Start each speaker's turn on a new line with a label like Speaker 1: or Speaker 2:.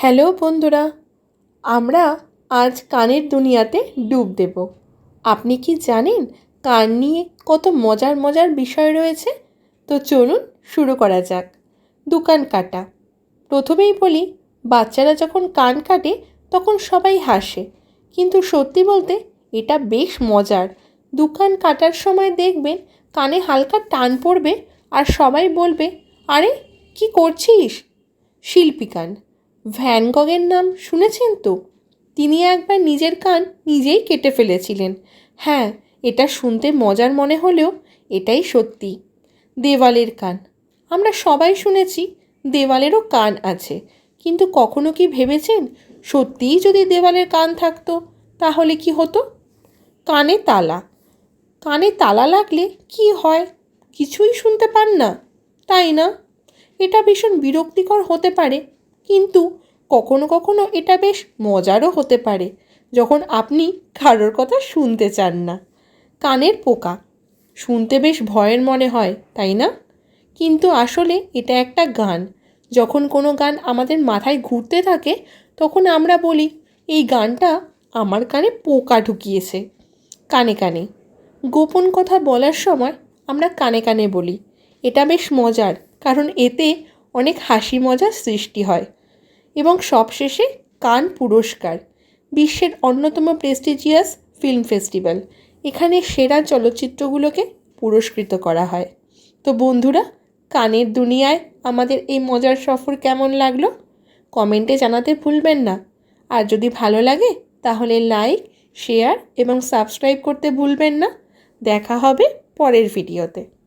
Speaker 1: Hello বন্ধুরা, আমরা আজ কানের দুনিয়াতে ডুব দেব। আপনি কি জানেন কান নিয়ে কত মজার মজার বিষয় রয়েছে? তো চলুন শুরু করা যাক। দোকান কাটা। প্রথমেই বলি, বাচ্চারা যখন কান কাটে তখন সবাই হাসে। কিন্তু সত্যি বলতে এটা বেশ মজার। দোকান কাটার সময় দেখবেন কানে হালকা টান পড়বে আর সবাই বলবে, আরে, কি করছিস? শিল্পী কান। ভ্যান গগের নাম শুনেছেন তো? তিনি একবার নিজের কান নিজেই কেটে ফেলেছিলেন। হ্যাঁ এটা শুনতে মজার মনে হলেও এটাই সত্যি। দেওয়ালের কান। আমরা সবাই শুনেছি দেওয়ালেরও কান আছে। কিন্তু কখনো কি ভেবেছেন সত্যিই যদি দেওয়ালের কান থাকতো তাহলে কি হতো? কানে তালা। কানে তালা লাগলে কি হয়? কিছুই শুনতে পান না। তাই না? এটা ভীষণ বিরক্তিকর হতে পারে। কিন্তু কখনো কখনো এটা বেশ মজারও হতে পারে যখন আপনি কারোর কথা শুনতে চান না। কানের পোকা। শুনতে বেশ ভয়ের মনে হয়, তাই না? কিন্তু আসলে এটা একটা গান। যখন কোনো গান আমাদের মাথায় ঘুরতে থাকে, তখন আমরা বলি, এই গানটা আমার কানে পোকা ঢুকিয়েছে। কানে কানে। গোপন কথা বলার সময় আমরা কানে কানে বলি। এটা বেশ মজার, কারণ এতে অনেক হাসি মজার সৃষ্টি হয়। এবং সবশেষে কান পুরস্কার, বিশ্বের অন্যতম প্রেস্টিজিয়াস ফিল্ম ফেস্টিভ্যাল। এখানে সেরা চলচ্চিত্রগুলোকে পুরস্কৃত করা হয়। তো বন্ধুরা, কানের দুনিয়ায় আমাদের এই মজার সফর কেমন লাগল? কমেন্টে জানাতে ভুলবেন না। আর যদি ভালো লাগে, তাহলে লাইক, শেয়ার এবং সাবস্ক্রাইব করতে ভুলবেন না। দেখা হবে পরের ভিডিওতে।